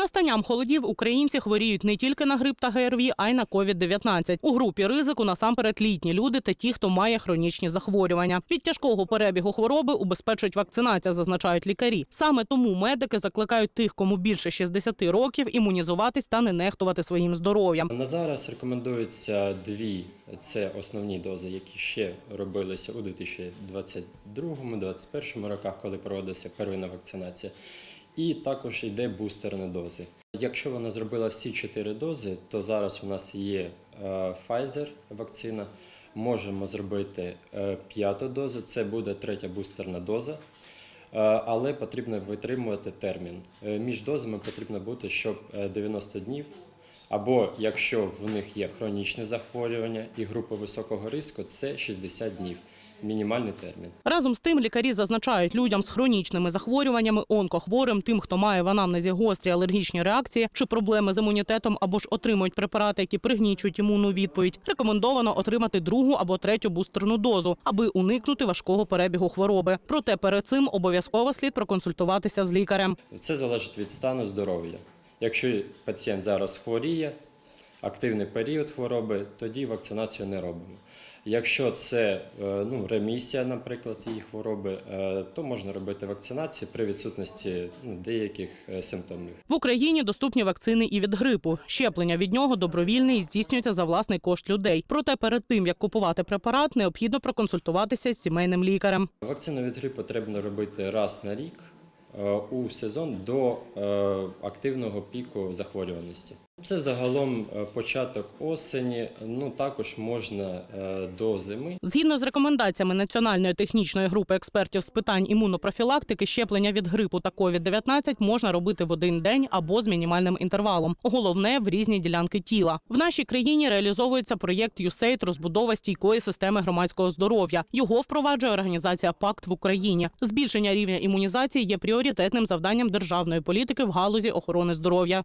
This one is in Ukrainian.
настанням холодів українці хворіють не тільки на грип та ГРВІ, а й на COVID-19. У групі ризику насамперед літні люди та ті, хто має хронічні захворювання. Від тяжкого перебігу хвороби убезпечить вакцинація, зазначають лікарі. Саме тому медики закликають тих, кому більше 60 років, імунізуватись та не нехтувати своїм здоров'ям. На зараз рекомендуються дві це основні дози, які ще робилися у 2022-2021 роках, коли проводилася первинна вакцинація. І також йде бустерні дози. Якщо вона зробила всі чотири дози, то зараз у нас є е, Pfizer вакцина. Можемо зробити е, п'яту дозу, це буде третя бустерна доза. Е, Але потрібно витримувати термін. Між дозами потрібно бути, щоб е, 90 днів, або якщо в них є хронічне захворювання і група високого ризику, це 60 днів. Мінімальний термін. Разом з тим лікарі зазначають людям з хронічними захворюваннями, онкохворим, тим, хто має в анамнезі гострі алергічні реакції чи проблеми з імунітетом, або ж отримують препарати, які пригнічують імунну відповідь. Рекомендовано отримати другу або третю бустерну дозу, аби уникнути важкого перебігу хвороби. Проте перед цим обов'язково слід проконсультуватися з лікарем. Це залежить від стану здоров'я. Якщо пацієнт зараз хворіє, активний період хвороби, тоді вакцинацію не робимо. Якщо це е, ну, ремісія, наприклад, її хвороби, е, то можна робити вакцинацію при відсутності ну, деяких е, симптомів. В Україні доступні вакцини і від грипу. Щеплення від нього добровільне і здійснюється за власний кошт людей. Проте перед тим як купувати препарат, необхідно проконсультуватися з сімейним лікарем. Вакцину від грипу потрібно робити раз на рік у сезон до активного піку захворюваності. Це загалом е, початок осені, ну також можна е, до зими. Згідно з рекомендаціями Національної технічної групи експертів з питань імунопрофілактики, щеплення від грипу та COVID-19 можна робити в один день або з мінімальним інтервалом. Головне в різні ділянки тіла. В нашій країні реалізовується проєкт USAID розбудова стійкої системи громадського здоров'я. Його впроваджує організація Пакт в Україні. Збільшення рівня імунізації є пріоритетним завданням державної політики в галузі охорони здоров'я.